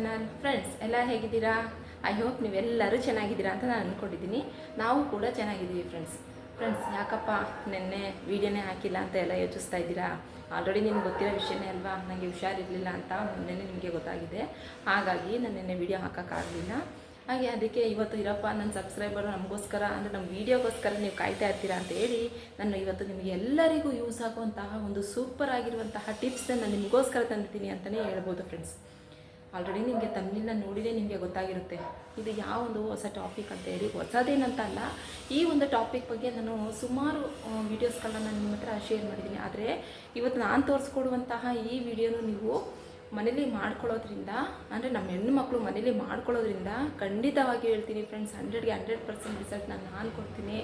Channel friends ಎಲ್ಲ ಹೇಗಿದ್ದೀರಾ? I hope ನೀವೆಲ್ಲರೂ ಚೆನ್ನಾಗಿದ್ದೀರಾ ಅಂತ ನಾನು ಅಂದ್ಕೊಂಡಿದ್ದೀನಿ ನಾವು ಕೂಡ ಚೆನ್ನಾಗಿದ್ದೀವಿ ಫ್ರೆಂಡ್ಸ್ ಫ್ರೆಂಡ್ಸ್ ಯಾಕಪ್ಪ ನಿನ್ನೆ ವೀಡಿಯೋನೇ ಹಾಕಿಲ್ಲ ಅಂತ ಎಲ್ಲ ಯೋಚಿಸ್ತಾ ಇದ್ದೀರಾ? ಆಲ್ರೆಡಿ ನಿಮ್ಗೆ ಗೊತ್ತಿರೋ ವಿಷಯನೇ ಅಲ್ವಾ? ನನಗೆ ಹುಷಾರಿರಲಿಲ್ಲ ಅಂತ ಮೊನ್ನೆ ನಿಮಗೆ ಗೊತ್ತಾಗಿದೆ. ಹಾಗಾಗಿ ನಾನು ನಿನ್ನೆ ವೀಡಿಯೋ ಹಾಕೋಕ್ಕಾಗಲಿಲ್ಲ ಹಾಗೆ ಅದಕ್ಕೆ ಇವತ್ತು ಇರಪ್ಪ, ನನ್ನ ಸಬ್ಸ್ಕ್ರೈಬರು ನಮಗೋಸ್ಕರ, ಅಂದರೆ ನಮ್ಮ ವೀಡಿಯೋಗೋಸ್ಕರ ನೀವು ಕಾಯ್ತಾ ಇರ್ತೀರಾ ಅಂತ ಹೇಳಿ ನಾನು ಇವತ್ತು ನಿಮಗೆ ಎಲ್ಲರಿಗೂ ಯೂಸ್ ಆಗುವಂತಹ ಒಂದು ಸೂಪರ್ ಆಗಿರುವಂತಹ ಟಿಪ್ಸ್ನ ನಾನು ನಿಮಗೋಸ್ಕರ ತಂದಿದ್ದೀನಿ ಅಂತಲೇ ಹೇಳ್ಬೋದು ಫ್ರೆಂಡ್ಸ್ ಆಲ್ರೆಡಿ ನಿಮಗೆ ತಮಿಳಿನ ನೋಡಿದರೆ ನಿಮಗೆ ಗೊತ್ತಾಗಿರುತ್ತೆ. ಇದು ಯಾವ ಒಂದು ಹೊಸ ಟಾಪಿಕ್ ಅಂತ ಹೇಳಿ ಹೊಸದೇನಂತ ಅಲ್ಲ ಈ ಒಂದು ಟಾಪಿಕ್ ಬಗ್ಗೆ ನಾನು ಸುಮಾರು ವೀಡಿಯೋಸ್ಗಳನ್ನ ನಿಮ್ಮ ಹತ್ರ ಶೇರ್ ಮಾಡಿದ್ದೀನಿ ಆದರೆ ಇವತ್ತು ನಾನು ತೋರಿಸ್ಕೊಡುವಂತಹ ಈ ವಿಡಿಯೋನು ನೀವು ಮನೇಲಿ ಮಾಡ್ಕೊಳ್ಳೋದ್ರಿಂದ, ಅಂದರೆ ನಮ್ಮ ಹೆಣ್ಣು ಮಕ್ಕಳು ಮನೇಲಿ ಮಾಡ್ಕೊಳ್ಳೋದ್ರಿಂದ ಖಂಡಿತವಾಗಿ ಹೇಳ್ತೀನಿ ಫ್ರೆಂಡ್ಸ್ ಹಂಡ್ರೆಡ್ಗೆ ಹಂಡ್ರೆಡ್ ಪರ್ಸೆಂಟ್ ರಿಸಲ್ಟ್ ನಾನು ನಾನು ಕೊಡ್ತೀನಿ.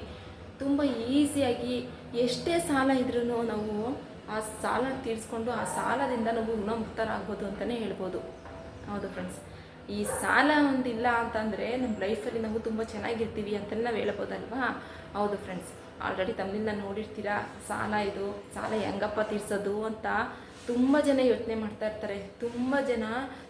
ತುಂಬ ಈಸಿಯಾಗಿ ಎಷ್ಟೇ ಸಾಲ ಇದ್ರೂ ನಾವು ಆ ಸಾಲ ತೀರಿಸ್ಕೊಂಡು ಆ ಸಾಲದಿಂದ ನಾವು ಋಣಮುಕ್ತರಾಗ್ಬೋದು ಅಂತಲೇ ಹೇಳ್ಬೋದು. ಹೌದು ಫ್ರೆಂಡ್ಸ್ ಈ ಸಾಲ ಒಂದಿಲ್ಲ ಅಂತಂದರೆ ನಮ್ಮ ಲೈಫಲ್ಲಿ ನಾವು ತುಂಬ ಚೆನ್ನಾಗಿರ್ತೀವಿ ಅಂತಲೇ ನಾವು ಹೇಳ್ಬೋದಲ್ವಾ? ಹೌದು ಫ್ರೆಂಡ್ಸ್ ಆಲ್ರೆಡಿ ತಮ್ಮಿಂದ ನೋಡಿರ್ತೀರಾ, ಸಾಲ ಇದು, ಸಾಲ ಹೆಂಗಪ್ಪ ತೀರ್ಸೋದು ಅಂತ ತುಂಬ ಜನ ಯೋಚನೆ ಮಾಡ್ತಾ ಇರ್ತಾರೆ. ತುಂಬ ಜನ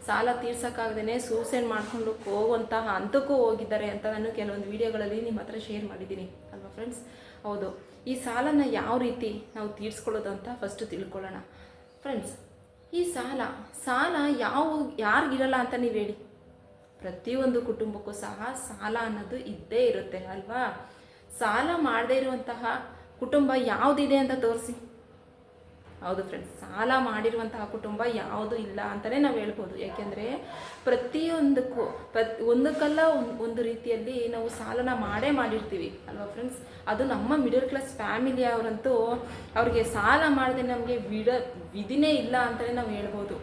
ಸಾಲ ತೀರ್ಸೋಕ್ಕಾಗ್ದೇ ಸೂಸೈಡ್ ಮಾಡ್ಕೊಂಡು ಹೋಗುವಂತಹ ಹಂತಕ್ಕೂ ಹೋಗಿದ್ದಾರೆ ಅಂತ ನಾನು ಕೆಲವೊಂದು ವೀಡಿಯೋಗಳಲ್ಲಿ ನಿಮ್ಮ ಹತ್ರ ಶೇರ್ ಮಾಡಿದ್ದೀನಿ. ಅಲ್ವಾ ಫ್ರೆಂಡ್ಸ್ ಹೌದು. ಈ ಸಾಲನ ಯಾವ ರೀತಿ ನಾವು ತೀರಿಸ್ಕೊಳ್ಳೋದು ಅಂತ ಫಸ್ಟು ತಿಳ್ಕೊಳ್ಳೋಣ. ಫ್ರೆಂಡ್ಸ್ ಈ ಸಾಲ ಸಾಲ ಯಾವ, ಯಾರಿಗಿರಲ್ಲ ಅಂತ ನೀವು ಹೇಳಿ ಪ್ರತಿಯೊಂದು ಕುಟುಂಬಕ್ಕೂ ಸಹ ಸಾಲ ಅನ್ನೋದು ಇದ್ದೇ ಇರುತ್ತೆ ಅಲ್ವಾ? ಸಾಲ ಮಾಡದೇ ಇರುವಂತಹ ಕುಟುಂಬ ಯಾವುದಿದೆ ಅಂತ ತೋರಿಸಿ. ಹೌದು ಫ್ರೆಂಡ್ಸ್ ಸಾಲ ಮಾಡಿರುವಂತಹ ಕುಟುಂಬ ಯಾವುದು ಇಲ್ಲ ಅಂತಲೇ ನಾವು ಹೇಳ್ಬೋದು. ಯಾಕೆಂದರೆ ಪ್ರತಿಯೊಂದಕ್ಕೂ, ಪ್ರತಿ, ಒಂದಕ್ಕಲ್ಲ ಒಂದು ರೀತಿಯಲ್ಲಿ ನಾವು ಸಾಲನ ಮಾಡೇ ಮಾಡಿರ್ತೀವಿ. ಅಲ್ವಾ ಫ್ರೆಂಡ್ಸ್ ಅದು ನಮ್ಮ ಮಿಡಲ್ ಕ್ಲಾಸ್ ಫ್ಯಾಮಿಲಿ ಅವರಂತೂ ಅವ್ರಿಗೆ ಸಾಲ ಮಾಡದೆ ನಮಗೆ ವಿಡ, ವಿಧಿನೇ ಇಲ್ಲ ಅಂತಲೇ ನಾವು ಹೇಳ್ಬೋದು.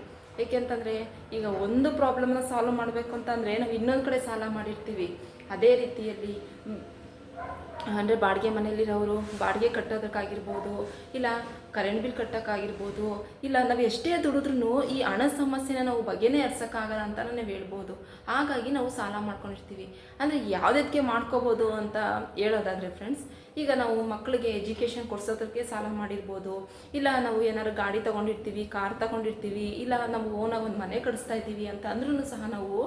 ಏಕೆಂತಂದರೆ ಈಗ ಒಂದು ಪ್ರಾಬ್ಲಮ್ನ ಸಾಲ್ವ್ ಮಾಡಬೇಕು ಅಂತಂದರೆ ನಾವು ಇನ್ನೊಂದು ಕಡೆ ಸಾಲ ಮಾಡಿರ್ತೀವಿ. ಅದೇ ರೀತಿಯಲ್ಲಿ ಅಂದರೆ ಬಾಡಿಗೆ ಮನೆಯಲ್ಲಿರೋರು, ಬಾಡಿಗೆ ಕಟ್ಟೋದಕ್ಕಾಗಿರ್ಬೋದು, ಇಲ್ಲ ಕರೆಂಟ್ ಬಿಲ್ ಕಟ್ಟೋಕ್ಕಾಗಿರ್ಬೋದು, ಇಲ್ಲ ನಾವು ಎಷ್ಟೇ ದುಡಿದ್ರೂ ಈ ಹಣ ಸಮಸ್ಯೆನ ನಾವು ಬಗೆನೇ ಹರ್ಸೋಕ್ಕಾಗಲ್ಲ ಅಂತ ನಾವು ಹೇಳ್ಬೋದು. ಹಾಗಾಗಿ ನಾವು ಸಾಲ ಮಾಡ್ಕೊಂಡಿರ್ತೀವಿ. ಅಂದರೆ ಯಾವುದಕ್ಕೆ ಮಾಡ್ಕೋಬೋದು ಅಂತ ಹೇಳೋದಾದರೆ ಫ್ರೆಂಡ್ಸ್ ಈಗ ನಾವು ಮಕ್ಕಳಿಗೆ ಎಜುಕೇಷನ್ ಕೊಡ್ಸೋದಕ್ಕೆ ಸಾಲ ಮಾಡಿರ್ಬೋದು, ಇಲ್ಲ ನಾವು ಏನಾದ್ರು ಗಾಡಿ ತೊಗೊಂಡಿರ್ತೀವಿ ಕಾರ್ ತೊಗೊಂಡಿರ್ತೀವಿ, ಇಲ್ಲ ನಾವು ಓನಾಗಿ ಒಂದು ಮನೆ ಕಡಿಸ್ತಾ ಇದ್ದೀವಿ ಅಂತ ಅಂದ್ರೂ ಸಹ ನಾವು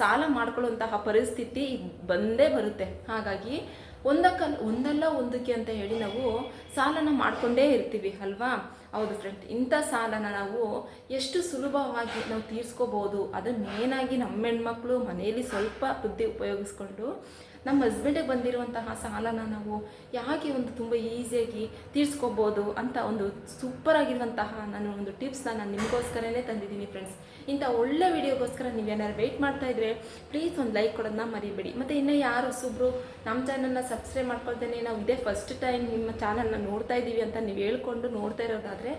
ಸಾಲ ಮಾಡ್ಕೊಳ್ಳುವಂತಹ ಪರಿಸ್ಥಿತಿ ಬಂದೇ ಬರುತ್ತೆ. ಹಾಗಾಗಿ ಒಂದಕ್ಕಲ್ಲ ಒಂದಲ್ಲ ಒಂದಕ್ಕೆ ಅಂತ ಹೇಳಿ ನಾವು ಸಾಲನ ಮಾಡಿಕೊಂಡೇ ಇರ್ತೀವಿ, ಅಲ್ವಾ? ಹೌದು ಫ್ರೆಂಡ್ ಇಂಥ ಸಾಲನ ನಾವು ಎಷ್ಟು ಸುಲಭವಾಗಿ ನಾವು ತೀರ್ಸ್ಕೋಬೋದು ಅದು ಮೇನಾಗಿ ನಮ್ಮ ಹೆಣ್ಮಕ್ಳು ಮನೆಯಲ್ಲಿ ಸ್ವಲ್ಪ ಬುದ್ಧಿ ಉಪಯೋಗಿಸ್ಕೊಂಡು ನಮ್ಮ ಹಸ್ಬೆಂಡಿಗೆ ಬಂದಿರುವಂತಹ ಸಾಲನ ನಾವು ಯಾಕೆ ಒಂದು ತುಂಬ ಈಸಿಯಾಗಿ ತೀರ್ಸ್ಕೋಬೋದು ಅಂತ ಒಂದು ಸೂಪರ್ ಆಗಿರುವಂತಹ ನಾನು ಒಂದು ಟಿಪ್ಸ್ನ ನಾನು ನಿಮಗೋಸ್ಕರನೇ ತಂದಿದ್ದೀನಿ ಫ್ರೆಂಡ್ಸ್ ಇಂಥ ಒಳ್ಳೆ ವಿಡಿಯೋಗೋಸ್ಕರ ನೀವೇನಾದ್ರು ವೆಯ್ಟ್ ಮಾಡ್ತಾ ಇದ್ರೆ ಪ್ಲೀಸ್ ಒಂದು ಲೈಕ್ ಕೊಡೋದನ್ನ ಮರಿಬೇಡಿ. ಮತ್ತು ಇನ್ನೂ ಯಾರು ಸುಬ್ರು ನಮ್ಮ ಚಾನಲ್ನ ಸಬ್ಸ್ಕ್ರೈಬ್ ಮಾಡ್ಕೊಳ್ತೇನೆ ನಾವು ಇದೇ ಫಸ್ಟ್ ಟೈಮ್ ನಿಮ್ಮ ಚಾನಲ್ನ ನೋಡ್ತಾ ಇದ್ದೀವಿ ಅಂತ ನೀವು ಹೇಳ್ಕೊಂಡು ನೋಡ್ತಾ ಇರೋದಾದರೆ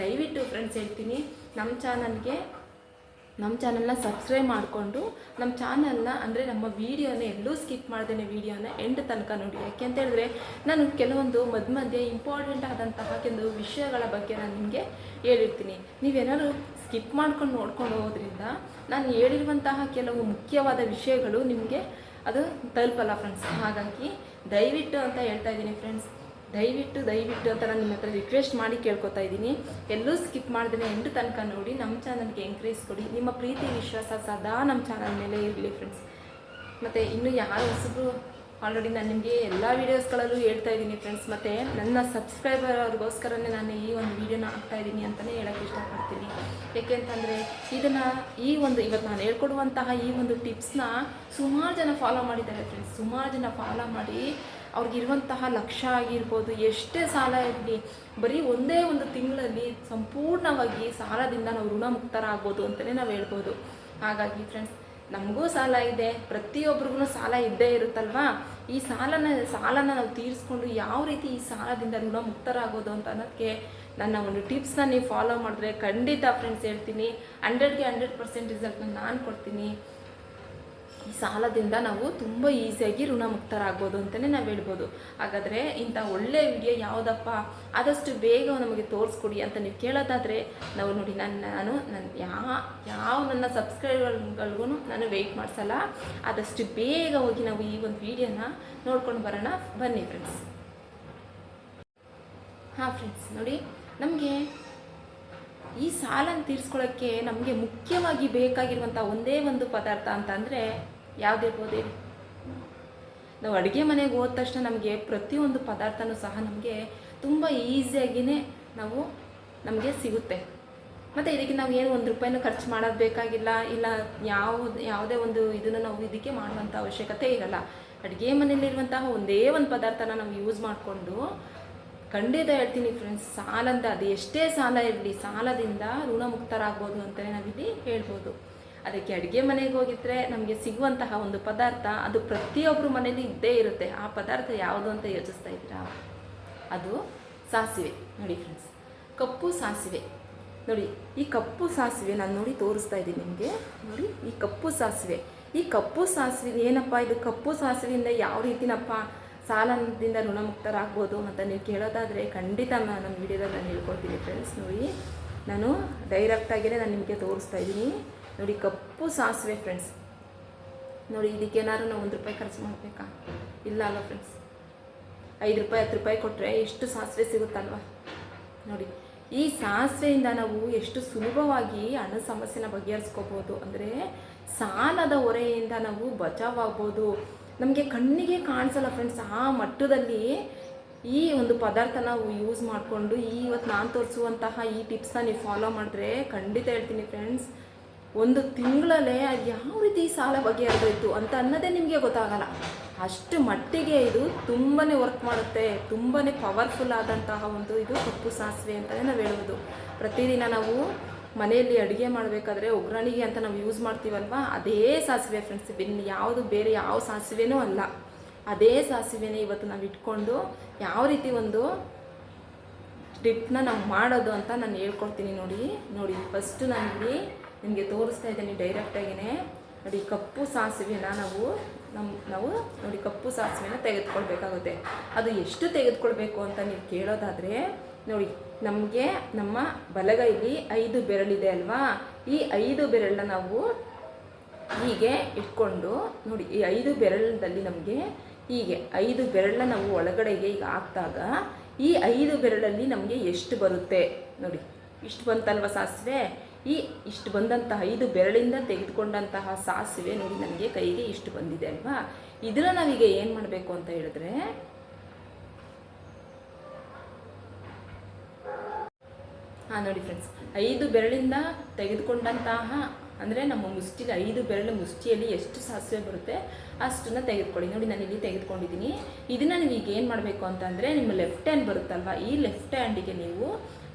ದಯವಿಟ್ಟು ಫ್ರೆಂಡ್ಸ್ ಹೇಳ್ತೀನಿ. ನಮ್ಮ ಚಾನಲ್ಗೆ ನಮ್ಮ ಚಾನಲ್ನ ಸಬ್ಸ್ಕ್ರೈಬ್ ಮಾಡಿಕೊಂಡು ನಮ್ಮ ಚಾನಲ್ನ ಅಂದರೆ ನಮ್ಮ ವೀಡಿಯೋನ ಎಲ್ಲೂ ಸ್ಕಿಪ್ ಮಾಡ್ದೇನೆ ವೀಡಿಯೋನ ಎಂಡ್ ತನಕ ನೋಡಿ. ಯಾಕೆ ಅಂತ ಹೇಳಿದ್ರೆ ನಾನು ಕೆಲವೊಂದು ಮಧ್ಯ ಮಧ್ಯೆ ಇಂಪಾರ್ಟೆಂಟ್ ಆದಂತಹ ಕೆಲವು ವಿಷಯಗಳ ಬಗ್ಗೆ ನಾನು ನಿಮಗೆ ಹೇಳಿರ್ತೀನಿ. ನೀವೇನಾದ್ರು ಸ್ಕಿಪ್ ಮಾಡ್ಕೊಂಡು ನೋಡ್ಕೊಂಡು ಹೋಗೋದ್ರಿಂದ ನಾನು ಹೇಳಿರುವಂತಹ ಕೆಲವು ಮುಖ್ಯವಾದ ವಿಷಯಗಳು ನಿಮಗೆ ಅದು ತಲುಪಲ್ಲ ಫ್ರೆಂಡ್ಸ್ ಹಾಗಾಗಿ ದಯವಿಟ್ಟು ಅಂತ ಹೇಳ್ತಾ ಇದ್ದೀನಿ ಫ್ರೆಂಡ್ಸ್ ದಯವಿಟ್ಟು ದಯವಿಟ್ಟು ಅಂತ ನಾನು ನಿಮ್ಮ ಹತ್ರ ರಿಕ್ವೆಸ್ಟ್ ಮಾಡಿ ಕೇಳ್ಕೊತಾ ಇದ್ದೀನಿ. ಎಲ್ಲೂ ಸ್ಕಿಪ್ ಮಾಡಿದ್ರೆ ಎಂಟು ತನಕ ನೋಡಿ ನಮ್ಮ ಚಾನಲ್ಗೆ ಎಂಕರೇಜ್ ಕೊಡಿ. ನಿಮ್ಮ ಪ್ರೀತಿ, ವಿಶ್ವಾಸ ಸದಾ ನಮ್ಮ ಚಾನಲ್ ಮೇಲೆ ಇರಲಿ ಫ್ರೆಂಡ್ಸ್ ಮತ್ತು ಇನ್ನು ಯಾರು ಹೊಸಬ್ರು ಆಲ್ರೆಡಿ ನಾನು ನಿಮಗೆ ಎಲ್ಲ ವೀಡಿಯೋಸ್ಗಳಲ್ಲೂ ಹೇಳ್ತಾ ಇದ್ದೀನಿ ಫ್ರೆಂಡ್ಸ್ ಮತ್ತು ನನ್ನ ಸಬ್ಸ್ಕ್ರೈಬರ್ ಅವ್ರಿಗೋಸ್ಕರನೇ ನಾನು ಈ ಒಂದು ವೀಡಿಯೋನ ಹಾಕ್ತಾ ಇದ್ದೀನಿ ಅಂತಲೇ ಹೇಳೋಕ್ಕೆ ಇಷ್ಟಪಡ್ತೀನಿ. ಏಕೆಂತಂದರೆ ಇದನ್ನು ಈ ಒಂದು ಇವತ್ತು ನಾನು ಹೇಳ್ಕೊಡುವಂತಹ ಈ ಒಂದು ಟಿಪ್ಸ್ನ ಸುಮಾರು ಜನ ಫಾಲೋ ಮಾಡಿದ್ದಾರೆ ಫ್ರೆಂಡ್ಸ್ ಸುಮಾರು ಜನ ಫಾಲೋ ಮಾಡಿ ಅವ್ರಿಗಿರುವಂತಹ ಲಕ್ಷ್ಯ ಆಗಿರ್ಬೋದು, ಎಷ್ಟೇ ಸಾಲ ಇರಲಿ, ಬರೀ ಒಂದೇ ಒಂದು ತಿಂಗಳಲ್ಲಿ ಸಂಪೂರ್ಣವಾಗಿ ಸಾಲದಿಂದ ನಾವು ಋಣಮುಕ್ತರಾಗ್ಬೋದು ಅಂತಲೇ ನಾವು ಹೇಳ್ಬೋದು. ಹಾಗಾಗಿ ಫ್ರೆಂಡ್ಸ್ ನಮಗೂ ಸಾಲ ಇದೆ, ಪ್ರತಿಯೊಬ್ರಿಗೂ ಸಾಲ ಇದ್ದೇ ಇರುತ್ತಲ್ವಾ? ಈ ಸಾಲನ ಸಾಲನ ನಾವು ತೀರಿಸ್ಕೊಂಡು ಯಾವ ರೀತಿ ಈ ಸಾಲದಿಂದ ಋಣಮುಕ್ತರಾಗೋದು ಅಂತ ಅನ್ನೋದಕ್ಕೆ ನನ್ನ ಒಂದು ಟಿಪ್ಸ್ನ ನೀವು ಫಾಲೋ ಮಾಡಿದ್ರೆ ಖಂಡಿತ ಫ್ರೆಂಡ್ಸ್ ಹೇಳ್ತೀನಿ. ಹಂಡ್ರೆಡ್ಗೆ ಹಂಡ್ರೆಡ್ ಪರ್ಸೆಂಟ್ ರಿಸಲ್ಟ್ನ ನಾನು ಕೊಡ್ತೀನಿ. ಈ ಸಾಲದಿಂದ ನಾವು ತುಂಬ ಈಸಿಯಾಗಿ ಋಣಮುಕ್ತರಾಗ್ಬೋದು ಅಂತಲೇ ನಾವು ಹೇಳ್ಬೋದು. ಹಾಗಾದರೆ ಇಂಥ ಒಳ್ಳೆಯ ವಿಡಿಯೋ ಯಾವುದಪ್ಪ? ಆದಷ್ಟು ಬೇಗ ನಮಗೆ ತೋರಿಸ್ಕೊಡಿ ಅಂತ ನೀವು ಕೇಳೋದಾದರೆ ನಾವು ನೋಡಿ, ನನ್ನ, ನಾನು ನನ್ನ ಯಾ, ಯಾವ ನನ್ನ ಸಬ್ಸ್ಕ್ರೈಬರ್ಗಳಿಗೂ ನಾನು ವೆಯ್ಟ್ ಮಾಡಿಸಲ್ಲ. ಆದಷ್ಟು ಬೇಗ ಹೋಗಿ ನಾವು ಈ ಒಂದು ವಿಡಿಯೋನ ನೋಡ್ಕೊಂಡು ಬರೋಣ. ಬನ್ನಿ ಫ್ರೆಂಡ್ಸ್ ಹಾಂ ಫ್ರೆಂಡ್ಸ್ ನೋಡಿ, ನಮಗೆ ಈ ಸಾಲನ ತೀರಿಸ್ಕೊಳ್ಳೋಕ್ಕೆ ನಮಗೆ ಮುಖ್ಯವಾಗಿ ಬೇಕಾಗಿರುವಂಥ ಒಂದೇ ಒಂದು ಪದಾರ್ಥ ಅಂತ ಅಂದರೆ ಯಾವುದಿರ್ಬೋದು ಹೇಳಿ ನಾವು ಅಡುಗೆ ಮನೆಗೆ ಹೋದ ತಕ್ಷಣ ನಮಗೆ ಪ್ರತಿಯೊಂದು ಪದಾರ್ಥನೂ ಸಹ ನಮಗೆ ತುಂಬ ಈಸಿಯಾಗಿಯೇ ನಾವು ನಮಗೆ ಸಿಗುತ್ತೆ. ಮತ್ತು ಇದಕ್ಕೆ ನಾವು ಏನು ಒಂದು ರೂಪಾಯಿನೂ ಖರ್ಚು ಮಾಡೋದು ಬೇಕಾಗಿಲ್ಲ, ಇಲ್ಲ ಯಾವ ಯಾವುದೇ ಒಂದು ಇದನ್ನು ನಾವು ಇದಕ್ಕೆ ಮಾಡುವಂಥ ಅವಶ್ಯಕತೆ ಇರಲ್ಲ. ಅಡುಗೆ ಮನೆಯಲ್ಲಿರುವಂತಹ ಒಂದೇ ಒಂದು ಪದಾರ್ಥನ ನಾವು ಯೂಸ್ ಮಾಡಿಕೊಂಡು, ಖಂಡಿತ ಹೇಳ್ತೀನಿ ಫ್ರೆಂಡ್ಸ್ ಸಾಲಂದ, ಅದು ಎಷ್ಟೇ ಸಾಲ ಇರಲಿ, ಸಾಲದಿಂದ ಋಣಮುಕ್ತರಾಗ್ಬೋದು ಅಂತಲೇ ನಾವಿಲ್ಲಿ ಹೇಳ್ಬೋದು. ಅದಕ್ಕೆ ಅಡುಗೆ ಮನೆಗೆ ಹೋಗಿದ್ರೆ ನಮಗೆ ಸಿಗುವಂತಹ ಒಂದು ಪದಾರ್ಥ ಅದು ಪ್ರತಿಯೊಬ್ಬರ ಮನೇಲಿ ಇದ್ದೇ ಇರುತ್ತೆ. ಆ ಪದಾರ್ಥ ಯಾವುದು ಅಂತ ಯೋಚಿಸ್ತಾ ಇದ್ದೀರಾ? ಅದು ಸಾಸಿವೆ. ನೋಡಿ ಫ್ರೆಂಡ್ಸ್ ಕಪ್ಪು ಸಾಸಿವೆ. ನೋಡಿ, ಈ ಕಪ್ಪು ಸಾಸಿವೆ ನಾನು ನೋಡಿ ತೋರಿಸ್ತಾ ಇದ್ದೀನಿ ನಿಮಗೆ. ನೋಡಿ, ಈ ಕಪ್ಪು ಸಾಸಿವೆ. ಈ ಕಪ್ಪು ಸಾಸಿವೆ ಏನಪ್ಪ ಇದು? ಕಪ್ಪು ಸಾಸಿವೆಯಿಂದ ಯಾವ ರೀತಿನಪ್ಪ ಸಾಲದಿಂದ ಋಣಮುಕ್ತರಾಗ್ಬೋದು ಅಂತ ನೀವು ಕೇಳೋದಾದರೆ ಖಂಡಿತ ನಾನು ನಮ್ಮ ವಿಡಿಯೋದಲ್ಲಿ ನಾನು ಹೇಳ್ಕೊಡ್ತೀನಿ ಫ್ರೆಂಡ್ಸ್ ನೋಡಿ, ನಾನು ಡೈರೆಕ್ಟಾಗಿಯೇ ನಾನು ನಿಮಗೆ ತೋರಿಸ್ತಾ ಇದ್ದೀನಿ. ನೋಡಿ, ಕಪ್ಪು ಸಾಸಿವೆ ಫ್ರೆಂಡ್ಸ್ ನೋಡಿ ಇದಕ್ಕೇನಾದ್ರು ನಾವು ಒಂದು ರೂಪಾಯಿ ಖರ್ಚು ಮಾಡಬೇಕಾ? ಇಲ್ಲ ಅಲ್ಲ ಫ್ರೆಂಡ್ಸ್ ಐದು ರೂಪಾಯಿ, ಹತ್ತು ರೂಪಾಯಿ ಕೊಟ್ಟರೆ ಎಷ್ಟು ಸಾಸಿವೆ ಸಿಗುತ್ತಲ್ವ? ನೋಡಿ, ಈ ಸಾಸಿವೆಯಿಂದ ನಾವು ಎಷ್ಟು ಸುಲಭವಾಗಿ ಹಣ ಸಮಸ್ಯೆನ ಬಗೆಹರಿಸ್ಕೋಬೋದು ಅಂದರೆ, ಸಾಲದ ಹೊರೆಯಿಂದ ನಾವು ಬಚಾವಾಗ್ಬೋದು. ನಮಗೆ ಕಣ್ಣಿಗೆ ಕಾಣಿಸಲ್ಲ ಫ್ರೆಂಡ್ಸ್ ಆ ಮಟ್ಟದಲ್ಲಿ ಈ ಒಂದು ಪದಾರ್ಥ ನಾವು ಯೂಸ್ ಮಾಡಿಕೊಂಡು, ಈ ಇವತ್ತು ನಾನು ತೋರಿಸುವಂತಹ ಈ ಟಿಪ್ಸ್ನ ನೀವು ಫಾಲೋ ಮಾಡಿದ್ರೆ ಖಂಡಿತ ಹೇಳ್ತೀನಿ ಫ್ರೆಂಡ್ಸ್ ಒಂದು ತಿಂಗಳಲ್ಲೇ ಯಾವ ರೀತಿ ಸಾಲ ಬಗೆಹರಿದೋಯ್ತು ಅಂತ ಅನ್ನೋದೇ ನಿಮಗೆ ಗೊತ್ತಾಗಲ್ಲ. ಅಷ್ಟು ಮಟ್ಟಿಗೆ ಇದು ತುಂಬಾ ವರ್ಕ್ ಮಾಡುತ್ತೆ ತುಂಬಾ ಪವರ್ಫುಲ್ ಆದಂತಹ ಒಂದು ಇದು ಕಪ್ಪು ಸಾಸಿವೆ ಅಂತಲೇ ನಾವು ಹೇಳುವುದು. ಪ್ರತಿದಿನ ನಾವು ಮನೆಯಲ್ಲಿ ಅಡುಗೆ ಮಾಡಬೇಕಾದ್ರೆ ಒಗ್ಗರಣೆಗೆ ಅಂತ ನಾವು ಯೂಸ್ ಮಾಡ್ತೀವಲ್ವ? ಅದೇ ಸಾಸಿವೆ ಫ್ರೆಂಡ್ಸ್ ಇನ್ನು ಯಾವುದು ಬೇರೆ ಯಾವ ಸಾಸಿವೆನೂ ಅಲ್ಲ. ಅದೇ ಸಾಸಿವೆನೇ ಇವತ್ತು ನಾವು ಇಟ್ಕೊಂಡು ಯಾವ ರೀತಿ ಒಂದು ಟಿಪ್ನ ನಾವು ಮಾಡೋದು ಅಂತ ನಾನು ಹೇಳ್ಕೊಡ್ತೀನಿ ನೋಡಿ ನೋಡಿ. ಫಸ್ಟು ನಾನಿಲ್ಲಿ ನಿಮಗೆ ತೋರಿಸ್ತಾ ಇದ್ದೀನಿ ಡೈರೆಕ್ಟಾಗಿಯೇ ನೋಡಿ, ಕಪ್ಪು ಸಾಸಿವೆನ ನಾವು ನಮ್ಮ ನಾವು ನೋಡಿ ಕಪ್ಪು ಸಾಸಿವೆನ ತೆಗೆದುಕೊಳ್ಬೇಕಾಗುತ್ತೆ. ಅದು ಎಷ್ಟು ತೆಗೆದುಕೊಳ್ಬೇಕು ಅಂತ ನೀವು ಕೇಳೋದಾದರೆ, ನೋಡಿ, ನಮಗೆ ನಮ್ಮ ಬಲಗೈಲಿ ಐದು ಬೆರಳಿದೆ ಅಲ್ವಾ? ಈ ಐದು ಬೆರಳನ್ನ ನಾವು ಹೀಗೆ ಇಟ್ಕೊಂಡು, ನೋಡಿ, ಈ ಐದು ಬೆರಳದಲ್ಲಿ ನಮಗೆ ಹೀಗೆ ಐದು ಬೆರಳನ್ನ ನಾವು ಒಳಗಡೆಗೆ ಈಗ ಹಾಕಿದಾಗ, ಈ ಐದು ಬೆರಳಲ್ಲಿ ನಮಗೆ ಎಷ್ಟು ಬರುತ್ತೆ? ನೋಡಿ, ಇಷ್ಟು ಬಂತಲ್ವ ಸಾಸಿವೆ? ಈ ಇಷ್ಟು ಬಂದಂತಹ ಐದು ಬೆರಳಿಂದ ತೆಗೆದುಕೊಂಡಂತಹ ಸಾಸಿವೆ ನೋಡಿ ನನಗೆ ಕೈಗೆ ಇಷ್ಟು ಬಂದಿದೆ ಅಲ್ವಾ? ಇದನ್ನು ನಾವೀಗ ಏನು ಮಾಡಬೇಕು ಅಂತ ಹೇಳಿದ್ರೆ, ಹಾಂ ನೋಡಿ ಫ್ರೆಂಡ್ಸ್ ಐದು ಬೆರಳಿಂದ ತೆಗೆದುಕೊಂಡಂತಹ, ಅಂದರೆ ನಮ್ಮ ಮುಷ್ಟಿಲಿ ಐದು ಬೆರಳು ಮುಷ್ಟಿಯಲ್ಲಿ ಎಷ್ಟು ಸಾಸಿವೆ ಬರುತ್ತೆ ಅಷ್ಟನ್ನು ತೆಗೆದುಕೊಳ್ಳಿ. ನೋಡಿ ನಾನು ಇಲ್ಲಿ ತೆಗೆದುಕೊಂಡಿದ್ದೀನಿ. ಇದನ್ನು ನೀವು ಈಗ ಏನು ಮಾಡಬೇಕು ಅಂತಂದರೆ ನಿಮ್ಮ ಲೆಫ್ಟ್ ಹ್ಯಾಂಡ್ ಬರುತ್ತಲ್ವ? ಈ ಲೆಫ್ಟ್ ಹ್ಯಾಂಡಿಗೆ ನೀವು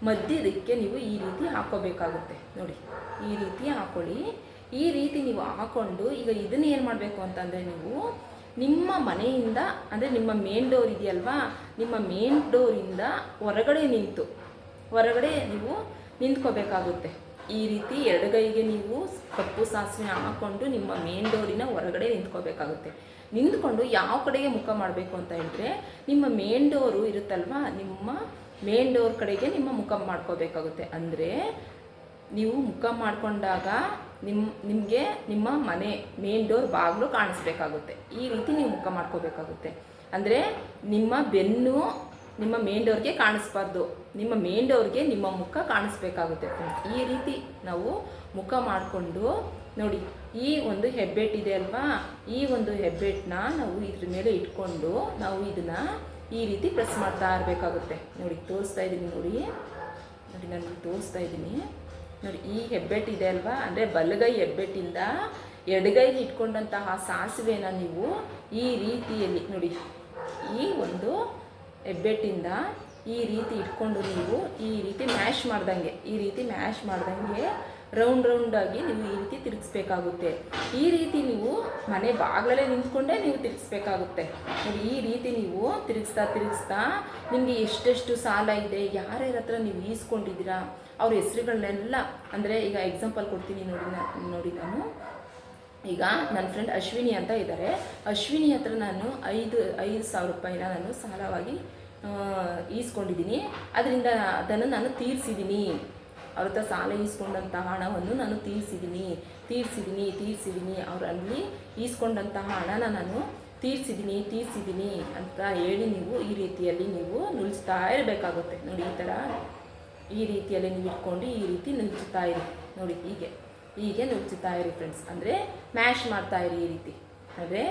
ಮಧ್ಯದಕ್ಕೆ ನೀವು ಈ ರೀತಿ ಹಾಕೋಬೇಕಾಗುತ್ತೆ. ನೋಡಿ, ಈ ರೀತಿ ಹಾಕೊಳ್ಳಿ. ಈ ರೀತಿ ನೀವು ಹಾಕೊಂಡು ಈಗ ಇದನ್ನ ಏನು ಮಾಡಬೇಕು ಅಂತಂದರೆ ನೀವು ನಿಮ್ಮ ಮನೆಯಿಂದ, ಅಂದರೆ ನಿಮ್ಮ ಮೇನ್ ಡೋರ್ ಇದೆಯಲ್ವಾ? ನಿಮ್ಮ ಮೇನ್ ಡೋರಿಂದ ಹೊರಗಡೆ ನಿಂತು, ಹೊರಗಡೆ ನೀವು ನಿಂತ್ಕೋಬೇಕಾಗುತ್ತೆ. ಈ ರೀತಿ ಎಡಗೈಗೆ ನೀವು ಕಪ್ಪು ಸಾಸಿವೆ ಹಾಕ್ಕೊಂಡು ನಿಮ್ಮ ಮೇನ್ ಡೋರಿನ ಹೊರಗಡೆ ನಿಂತ್ಕೋಬೇಕಾಗುತ್ತೆ. ನಿಂತ್ಕೊಂಡು ಯಾವ ಕಡೆಗೆ ಮುಖ ಮಾಡಬೇಕು ಅಂತ ಹೇಳಿದ್ರೆ, ನಿಮ್ಮ ಮೇನ್ ಡೋರು ಇರುತ್ತಲ್ವಾ? ನಿಮ್ಮ ಮೇನ್ ಡೋರ್ ಕಡೆಗೆ ನಿಮ್ಮ ಮುಖ ಮಾಡ್ಕೋಬೇಕಾಗುತ್ತೆ. ಅಂದರೆ ನೀವು ಮುಖ ಮಾಡಿಕೊಂಡಾಗ ನಿಮ್ಮ ನಿಮಗೆ ನಿಮ್ಮ ಮನೆ ಮೇನ್ ಡೋರ್ ಬಾಗಿಲು ಕಾಣಿಸ್ಬೇಕಾಗುತ್ತೆ. ಈ ರೀತಿ ನೀವು ಮುಖ ಮಾಡ್ಕೋಬೇಕಾಗುತ್ತೆ. ಅಂದರೆ ನಿಮ್ಮ ಬೆನ್ನು ನಿಮ್ಮ ಮೇನ್ ಡೋರ್ಗೆ ಕಾಣಿಸ್ಬಾರ್ದು. ನಿಮ್ಮ ಮೇನ್ ಡೋರ್ಗೆ ನಿಮ್ಮ ಮುಖ ಕಾಣಿಸ್ಬೇಕಾಗುತ್ತೆ. ಈ ರೀತಿ ನಾವು ಮುಖ ಮಾಡಿಕೊಂಡು ನೋಡಿ, ಈ ಒಂದು ಹೆಬ್ಬೆಟ್ ಇದೆ ಅಲ್ವಾ? ಈ ಒಂದು ಹೆಬ್ಬೆಟ್ಟನ್ನ ನಾವು ಇದ್ರ ಮೇಲೆ ಇಟ್ಕೊಂಡು ನಾವು ಇದನ್ನ ಈ ರೀತಿ ಪ್ರೆಸ್ ಮಾಡ್ತಾ ಇರಬೇಕಾಗುತ್ತೆ. ನೋಡಿ, ತೋರಿಸ್ತಾ ಇದ್ದೀನಿ ನೋಡಿ. ನೋಡಿ, ನಾನು ತೋರಿಸ್ತಾ ಇದ್ದೀನಿ. ನೋಡಿ, ಈ ಹೆಬ್ಬೆಟ್ಟಿದೆ ಅಲ್ವಾ? ಅಂದರೆ ಬಲಗೈ ಹೆಬ್ಬೆಟ್ಟಿಂದ ಎಡಗೈಗೆ ಇಟ್ಕೊಂಡಂತಹ ಸಾಸಿವೆನ ನೀವು ಈ ರೀತಿಯಲ್ಲಿ, ನೋಡಿ, ಈ ಒಂದು ಹೆಬ್ಬೆಟ್ಟಿಂದ ಈ ರೀತಿ ಇಟ್ಕೊಂಡು ನೀವು ಈ ರೀತಿ ಮ್ಯಾಶ್ ಮಾಡ್ದಂಗೆ, ಈ ರೀತಿ ಮ್ಯಾಶ್ ಮಾಡ್ದಂಗೆ ರೌಂಡ್ ರೌಂಡಾಗಿ ನೀವು ಈ ರೀತಿ ತಿರುಗಿಸ್ಬೇಕಾಗುತ್ತೆ. ಈ ರೀತಿ ನೀವು ಮನೆ ಬಾಗಿಲಲ್ಲೇ ನಿಂತ್ಕೊಂಡೇ ನೀವು ತಿರುಗಿಸ್ಬೇಕಾಗುತ್ತೆ. ನೋಡಿ, ಈ ರೀತಿ ನೀವು ತಿರುಗಿಸ್ತಾ ತಿರುಗಿಸ್ತಾ ನಿಮಗೆ ಎಷ್ಟೆಷ್ಟು ಸಾಲ ಇದೆ, ಯಾರ್ಯಾರ ಹತ್ರ ನೀವು ಈಸ್ಕೊಂಡಿದ್ದೀರಾ, ಅವ್ರ ಹೆಸರುಗಳನ್ನೆಲ್ಲ, ಅಂದರೆ ಈಗ ಎಕ್ಸಾಂಪಲ್ ಕೊಡ್ತೀನಿ ನೋಡಿ ನೋಡಿ ನಾನು. ಈಗ ನನ್ನ ಫ್ರೆಂಡ್ ಅಶ್ವಿನಿ ಅಂತ ಇದ್ದಾರೆ ಅಶ್ವಿನಿ ಹತ್ರ ನಾನು ಐದು ಐದು ಸಾವಿರ ರೂಪಾಯಿನ ನಾನು ಸಾಲವಾಗಿ ಈಸ್ಕೊಂಡಿದ್ದೀನಿ. ಅದರಿಂದ ಅದನ್ನು ನಾನು ತೀರಿಸಿದ್ದೀನಿ. ಅವ್ರ ಹತ್ರ ಸಾಲ ಈಸ್ಕೊಂಡಂತಹ ಹಣವನ್ನು ನಾನು ತೀರಿಸಿದ್ದೀನಿ ತೀರಿಸಿದ್ದೀನಿ ತೀರಿಸಿದ್ದೀನಿ ಅವರಲ್ಲಿ ಈಸ್ಕೊಂಡಂತಹ ಹಣನ ನಾನು ತೀರಿಸಿದ್ದೀನಿ ತೀರಿಸಿದ್ದೀನಿ ಅಂತ ಹೇಳಿ ನೀವು ಈ ರೀತಿಯಲ್ಲಿ ನೀವು ನುಲ್ಸ್ತಾ ಇರಬೇಕಾಗುತ್ತೆ. ನೋಡಿ, ಈ ಥರ ಈ ರೀತಿಯಲ್ಲಿ ನೀವು ಇಟ್ಕೊಂಡು ಈ ರೀತಿ ನುಲ್ಚುತ್ತಾ ಇರಿ. ನೋಡಿ, ಹೀಗೆ ಹೀಗೆ ನುಲ್ಚುತ್ತಾ ಇರಿ ಫ್ರೆಂಡ್ಸ್ ಅಂದರೆ ಮ್ಯಾಶ್ ಮಾಡ್ತಾ ಇರಿ ಈ ರೀತಿ. ಅಂದರೆ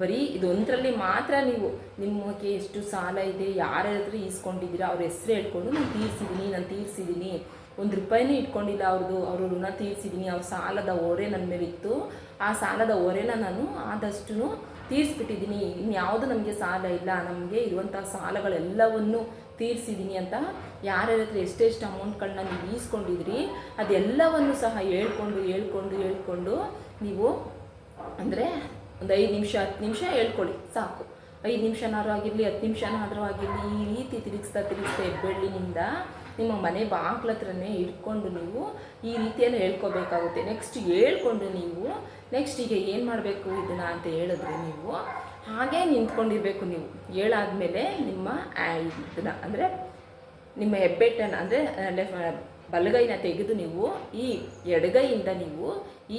ಬರೀ ಇದೊಂದರಲ್ಲಿ ಮಾತ್ರ ನೀವು ನಿಮಗೆ ಎಷ್ಟು ಸಾಲ ಇದೆ, ಯಾರ ಹತ್ರ ಈಸ್ಕೊಂಡಿದ್ದೀರಾ, ಅವ್ರ ಹೆಸರು ಹೇಳ್ಕೊಂಡು ನಾನು ತೀರಿಸಿದ್ದೀನಿ ನಾನು ತೀರಿಸಿದ್ದೀನಿ ಒಂದು ರೂಪಾಯಿನೂ ಇಟ್ಕೊಂಡಿಲ್ಲ ಅವ್ರದ್ದು ಅವರು ಋಣ ತೀರಿಸಿದ್ದೀನಿ ಅವ್ರ ಸಾಲದ ಹೊರೆ ನನ್ನ ಮೇಲಿತ್ತು ಆ ಸಾಲದ ಹೊರೆನ ನಾನು ಆದಷ್ಟು ತೀರಿಸ್ಬಿಟ್ಟಿದ್ದೀನಿ ಇನ್ಯಾವುದು ನಮಗೆ ಸಾಲ ಇಲ್ಲ, ನಮಗೆ ಇರುವಂಥ ಸಾಲಗಳೆಲ್ಲವನ್ನು ತೀರಿಸಿದ್ದೀನಿ ಅಂತ ಯಾರ್ಯಾರ ಹತ್ರ ಎಷ್ಟೆಷ್ಟು ಅಮೌಂಟ್ಗಳನ್ನ ನೀವು ಈಸ್ಕೊಂಡಿದ್ರಿ, ಅದೆಲ್ಲವನ್ನು ಸಹ ಹೇಳ್ಕೊಂಡು ಹೇಳ್ಕೊಂಡು ಹೇಳ್ಕೊಂಡು ನೀವು ಅಂದರೆ ಒಂದು ಐದು ನಿಮಿಷ, ಹತ್ತು ನಿಮಿಷ ಹೇಳ್ಕೊಳ್ಳಿ ಸಾಕು. ಐದು ನಿಮಿಷನಾದ್ರೂ ಆಗಿರಲಿ, ಹತ್ತು ನಿಮಿಷನಾದ್ರೂ ಆಗಿರಲಿ, ಈ ರೀತಿ ತಿರುಗಿಸ್ತಾ ತಿರುಗಿಸ್ತಾ ಹೆಬ್ಬೆಳ್ಳಿನಿಂದ ನಿಮ್ಮ ಮನೆ ಬಾಗ್ಲ ಹತ್ರನೇ ಇಟ್ಕೊಂಡು ನೀವು ಈ ರೀತಿಯಲ್ಲಿ ಹೇಳ್ಕೊಬೇಕಾಗುತ್ತೆ. ನೆಕ್ಸ್ಟ್ ಹೇಳ್ಕೊಂಡು ನೀವು ನೆಕ್ಸ್ಟ್ ಈಗ ಏನು ಮಾಡಬೇಕು ಇದನ್ನು ಅಂತ ಹೇಳಿದ್ರೆ ನೀವು, ಹಾಗೇ ನಿಂತ್ಕೊಂಡಿರಬೇಕು ನೀವು. ಹೇಳಾದ್ಮೇಲೆ ನಿಮ್ಮ ಇದನ್ನು ಅಂದರೆ ನಿಮ್ಮ ಹೆಬ್ಬೆಟ್ಟನ್ನು ಅಂದರೆ ಬಲಗೈನ ತೆಗೆದು ನೀವು ಈ ಎಡಗೈಯಿಂದ ನೀವು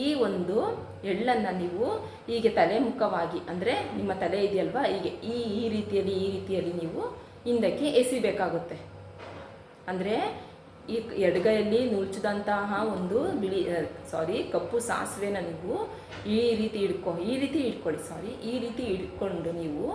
ಈ ಒಂದು ಎಳ್ಳನ್ನು ನೀವು ಹೀಗೆ ತಲೆಮುಖವಾಗಿ ಅಂದರೆ ನಿಮ್ಮ ತಲೆ ಇದೆಯಲ್ವಾ? ಹೀಗೆ ಈ ಈ ರೀತಿಯಲ್ಲಿ ಈ ರೀತಿಯಲ್ಲಿ ನೀವು ಹಿಂದಕ್ಕೆ ಎಸಿಬೇಕಾಗುತ್ತೆ. ಅಂದರೆ ಈ ಎಡಗೈಯಲ್ಲಿ ನುಲ್ಚಿದಂತಹ ಒಂದು ಬಿಳಿ ಸಾರಿ ಕಪ್ಪು ಸಾಸಿವೆನ ನೀವು ಈ ರೀತಿ ಇಟ್ಕೊ ಈ ರೀತಿ ಇಟ್ಕೊಳ್ಳಿ ಸಾರಿ ಈ ರೀತಿ ಇಟ್ಕೊಂಡು ನೀವು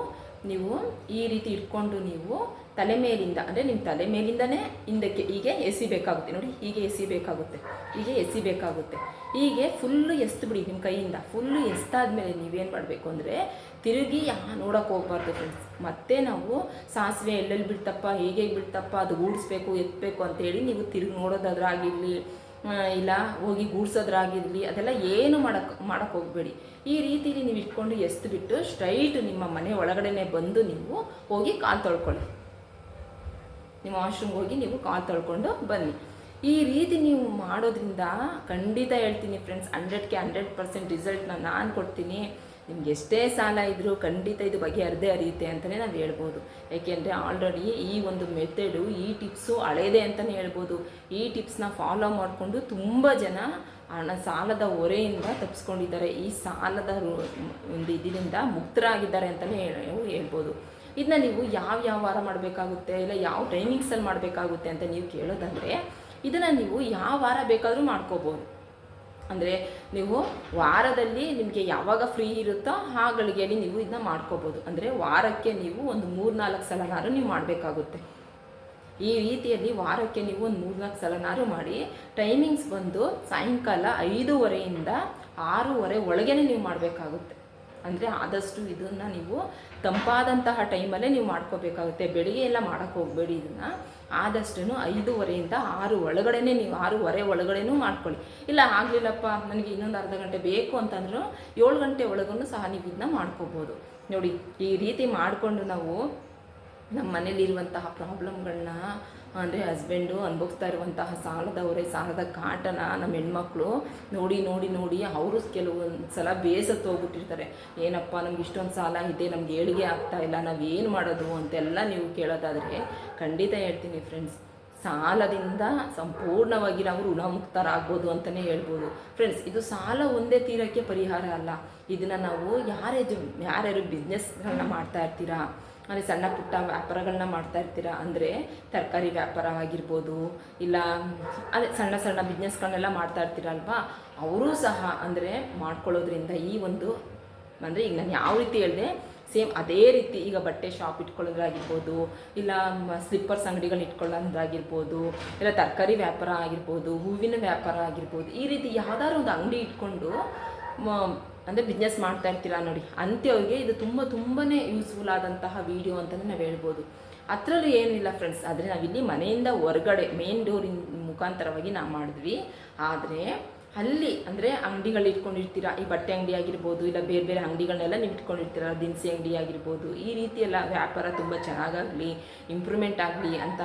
ನೀವು ಈ ರೀತಿ ಇಟ್ಕೊಂಡು ನೀವು ತಲೆ ಮೇಲಿಂದ, ಅಂದರೆ ನಿಮ್ಮ ತಲೆ ಮೇಲಿಂದನೇ ಹಿಂದಕ್ಕೆ ಹೀಗೆ ಎಸಿಬೇಕಾಗುತ್ತೆ. ನೋಡಿ, ಹೀಗೆ ಎಸಿಬೇಕಾಗುತ್ತೆ ಹೀಗೆ ಎಸಿಬೇಕಾಗುತ್ತೆ. ಹೀಗೆ ಫುಲ್ಲು ಎಸ್ತು ಬಿಡಿ ನಿಮ್ಮ ಕೈಯಿಂದ. ಫುಲ್ಲು ಎಸ್ತಾದ್ಮೇಲೆ ನೀವೇನು ಮಾಡಬೇಕು ಅಂದರೆ ತಿರುಗಿ ನೋಡೋಕೆ ಹೋಗ್ಬಾರ್ದು ಫ್ರೆಂಡ್ಸ್ ಮತ್ತೆ ನಾವು ಸಾಸಿವೆ ಎಲ್ಲೆಲ್ಲಿ ಬಿಡ್ತಪ್ಪ ಹೇಗೆ ಬಿಡ್ತಪ್ಪ ಅದು ಗೂಡಿಸ್ಬೇಕು ಎತ್ತಬೇಕು ಅಂತೇಳಿ ನೀವು ತಿರುಗಿ ನೋಡೋದಾದ್ರಾಗಿರಲಿ ಇಲ್ಲ ಹೋಗಿ ಗೂಡ್ಸೋದ್ರಾಗಿರಲಿ, ಅದೆಲ್ಲ ಏನು ಮಾಡೋಕ್ಕೆ ಮಾಡೋಕ್ಕೆ ಹೋಗಬೇಡಿ. ಈ ರೀತಿಲಿ ನೀವು ಇಟ್ಕೊಂಡು ಎಸ್ತು ಬಿಟ್ಟು ಸ್ಟ್ರೈಟ್ ನಿಮ್ಮ ಮನೆ ಒಳಗಡೆನೆ ಬಂದು ನೀವು ಹೋಗಿ ಕಾಲು ತೊಳ್ಕೊಳ್ಳಿ. ನಿಮ್ಮ ವಾಶ್ರೂಮ್ಗೆ ಹೋಗಿ ನೀವು ಕಾಲು ತೊಳ್ಕೊಂಡು ಬನ್ನಿ. ಈ ರೀತಿ ನೀವು ಮಾಡೋದ್ರಿಂದ ಖಂಡಿತ ಹೇಳ್ತೀನಿ ಫ್ರೆಂಡ್ಸ್ ಹಂಡ್ರೆಡ್ಗೆ ಹಂಡ್ರೆಡ್ ಪರ್ಸೆಂಟ್ ರಿಸಲ್ಟ್ನ ನಾನು ಕೊಡ್ತೀನಿ. ನಿಮ್ಗೆ ಎಷ್ಟೇ ಸಾಲ ಇದ್ದರೂ ಖಂಡಿತ ಇದು ಬಗೆ ಬಗೆಹರದೇ ಅರಿಯುತ್ತೆ ಅಂತಲೇ ನಾವು ಹೇಳ್ಬೋದು. ಏಕೆಂದರೆ ಆಲ್ರೆಡಿ ಈ ಒಂದು ಮೆಥಡು ಈ ಟಿಪ್ಸು ಹಳೇದೆ ಅಂತಲೇ ಹೇಳ್ಬೋದು. ಈ ಟಿಪ್ಸ್ನ ಫಾಲೋ ಮಾಡಿಕೊಂಡು ತುಂಬ ಜನ ಹಣ ಸಾಲದ ಹೊರೆಯಿಂದ ತಪ್ಪಿಸ್ಕೊಂಡಿದ್ದಾರೆ ಈ ಸಾಲದ ಒಂದು ಇದರಿಂದ ಮುಕ್ತರಾಗಿದ್ದಾರೆ ಅಂತಲೇ ಹೇಳ್ಬೋದು. ಇದನ್ನ ನೀವು ಯಾವ ಯಾವ ವಾರ ಮಾಡಬೇಕಾಗುತ್ತೆ, ಇಲ್ಲ ಯಾವ ಟೈಮಿಂಗ್ಸಲ್ಲಿ ಮಾಡಬೇಕಾಗುತ್ತೆ ಅಂತ ನೀವು ಕೇಳೋದಂದರೆ, ಇದನ್ನು ನೀವು ಯಾವ ವಾರ ಬೇಕಾದರೂ ಮಾಡ್ಕೋಬೋದು. ಅಂದರೆ ನೀವು ವಾರದಲ್ಲಿ ನಿಮಗೆ ಯಾವಾಗ ಫ್ರೀ ಇರುತ್ತೋ ಆ ಗಳಿಗೆಯಲ್ಲಿ ನೀವು ಇದನ್ನ ಮಾಡ್ಕೋಬೋದು. ಅಂದರೆ ವಾರಕ್ಕೆ ನೀವು ಒಂದು ಮೂರು ನಾಲ್ಕು ಸಲನಾರು ನೀವು ಮಾಡಬೇಕಾಗುತ್ತೆ. ಈ ರೀತಿಯಲ್ಲಿ ವಾರಕ್ಕೆ ನೀವು ಒಂದು ಮೂರ್ನಾಲ್ಕು ಸಲನಾರು ಮಾಡಿ ಟೈಮಿಂಗ್ಸ್ ಬಂದು ಸಾಯಂಕಾಲ ಐದೂವರೆಯಿಂದ ಆರೂವರೆ ಒಳಗೇ ನೀವು ಮಾಡಬೇಕಾಗುತ್ತೆ. ಅಂದರೆ ಆದಷ್ಟು ಇದನ್ನು ನೀವು ತಂಪಾದಂತಹ ಟೈಮಲ್ಲೇ ನೀವು ಮಾಡ್ಕೋಬೇಕಾಗುತ್ತೆ. ಬೆಳಿಗ್ಗೆ ಎಲ್ಲ ಮಾಡೋಕ್ಕೆ ಹೋಗಬೇಡಿ ಇದನ್ನು. ಆದಷ್ಟು ಐದೂವರೆಯಿಂದ ಆರು ಒಳಗಡೆ ನೀವು, ಆರೂವರೆ ಒಳಗಡೆನೂ ಮಾಡ್ಕೊಳ್ಳಿ. ಇಲ್ಲ, ಆಗಲಿಲ್ಲಪ್ಪ, ನನಗೆ ಇನ್ನೊಂದು ಅರ್ಧ ಗಂಟೆ ಬೇಕು ಅಂತಂದ್ರೂ ಏಳು ಗಂಟೆ ಒಳಗೂ ಸಹ ನೀವು ಇದನ್ನ ಮಾಡ್ಕೋಬೋದು. ನೋಡಿ, ಈ ರೀತಿ ಮಾಡಿಕೊಂಡು ನಾವು ನಮ್ಮ ಮನೇಲಿರುವಂತಹ ಪ್ರಾಬ್ಲಮ್ಗಳನ್ನ, ಅಂದರೆ ಹಸ್ಬೆಂಡು ಅನುಭವಿಸ್ತಾ ಇರುವಂತಹ ಸಾಲದವರೇ, ಸಾಲದ ಕಾಟನ ನಮ್ಮ ಹೆಣ್ಮಕ್ಳು ನೋಡಿ ನೋಡಿ ನೋಡಿ ಅವರು ಕೆಲವೊಂದು ಸಲ ಬೇಸತ್ತು ಹೋಗ್ಬಿಟ್ಟಿರ್ತಾರೆ. ಏನಪ್ಪ, ನಮ್ಗೆ ಇಷ್ಟೊಂದು ಸಾಲ ಇದೆ, ನಮ್ಗೆ ಏಳಿಗೆ ಆಗ್ತಾ ಇಲ್ಲ, ನಾವು ಮಾಡೋದು ಅಂತೆಲ್ಲ ನೀವು ಕೇಳೋದಾದರೆ ಖಂಡಿತ ಹೇಳ್ತೀನಿ ಫ್ರೆಂಡ್ಸ್ ಸಾಲದಿಂದ ಸಂಪೂರ್ಣವಾಗಿ ನಾವು ಋಣಮುಕ್ತರಾಗ್ಬೋದು ಅಂತಲೇ ಹೇಳ್ಬೋದು. ಫ್ರೆಂಡ್ಸ್ ಇದು ಸಾಲ ಒಂದೇ ತೀರಕ್ಕೆ ಪರಿಹಾರ ಅಲ್ಲ. ಇದನ್ನು ನಾವು ಯಾರ್ಯಾರು ಯಾರ್ಯಾರು ಬಿಸ್ನೆಸ್ಗಳನ್ನ ಮಾಡ್ತಾ ಇರ್ತೀರಾ ಅಂದರೆ ಸಣ್ಣ ಪುಟ್ಟ ವ್ಯಾಪಾರಗಳನ್ನ ಮಾಡ್ತಾ ಇರ್ತೀರಾ ಅಂದರೆ ತರಕಾರಿ ವ್ಯಾಪಾರ ಆಗಿರ್ಬೋದು, ಇಲ್ಲ, ಅದೇ ಸಣ್ಣ ಸಣ್ಣ ಬಿಸ್ನೆಸ್ಗಳನ್ನೆಲ್ಲ ಮಾಡ್ತಾ ಇರ್ತೀರಲ್ವಾ ಅವರೂ ಸಹ ಅಂದರೆ ಮಾಡ್ಕೊಳ್ಳೋದ್ರಿಂದ ಈ ಒಂದು, ಅಂದರೆ ಈಗ ನಾನು ಯಾವ ರೀತಿ ಹೇಳಿದೆ, ಸೇಮ್ ಅದೇ ರೀತಿ ಈಗ ಬಟ್ಟೆ ಶಾಪ್ ಇಟ್ಕೊಳ್ಳೋದಾಗಿರ್ಬೋದು, ಇಲ್ಲ ಸ್ಲಿಪ್ಪರ್ಸ್ ಅಂಗಡಿಗಳನ್ನ ಇಟ್ಕೊಳ್ಳೋದಾಗಿರ್ಬೋದು, ಇಲ್ಲ ತರಕಾರಿ ವ್ಯಾಪಾರ ಆಗಿರ್ಬೋದು, ಹೂವಿನ ವ್ಯಾಪಾರ ಆಗಿರ್ಬೋದು, ಈ ರೀತಿ ಯಾವ್ದಾದ್ರು ಒಂದು ಅಂಗಡಿ ಇಟ್ಕೊಂಡು ಅಂದರೆ ಬಿಸ್ನೆಸ್ ಮಾಡ್ತಾ ಇರ್ತೀರಾ ನೋಡಿ. ಅಂಥವ್ರಿಗೆ ಇದು ತುಂಬ ತುಂಬಾ ಯೂಸ್ಫುಲ್ ಆದಂತಹ ವಿಡಿಯೋ ಅಂತಲೇ ನಾವು ಹೇಳ್ಬೋದು. ಅದರಲ್ಲೂ ಏನಿಲ್ಲ ಫ್ರೆಂಡ್ಸ್ ಆದರೆ ನಾವಿಲ್ಲಿ ಮನೆಯಿಂದ ಹೊರಗಡೆ ಮೇನ್ ಡೋರಿನ ಮುಖಾಂತರವಾಗಿ ನಾವು ಮಾಡಿದ್ವಿ. ಆದರೆ ಅಲ್ಲಿ ಅಂದರೆ ಅಂಗಡಿಗಳು ಇಟ್ಕೊಂಡಿರ್ತೀರ, ಈ ಬಟ್ಟೆ ಅಂಗಡಿ ಆಗಿರ್ಬೋದು, ಇಲ್ಲ ಬೇರೆ ಬೇರೆ ಅಂಗಡಿಗಳನ್ನೆಲ್ಲ ನೀವು ಇಟ್ಕೊಂಡಿರ್ತೀರ, ದಿನಸಿ ಅಂಗಡಿ ಆಗಿರ್ಬೋದು, ಈ ರೀತಿ ಎಲ್ಲ ವ್ಯಾಪಾರ ತುಂಬ ಚೆನ್ನಾಗಾಗಲಿ ಇಂಪ್ರೂವ್ಮೆಂಟ್ ಆಗಲಿ ಅಂತ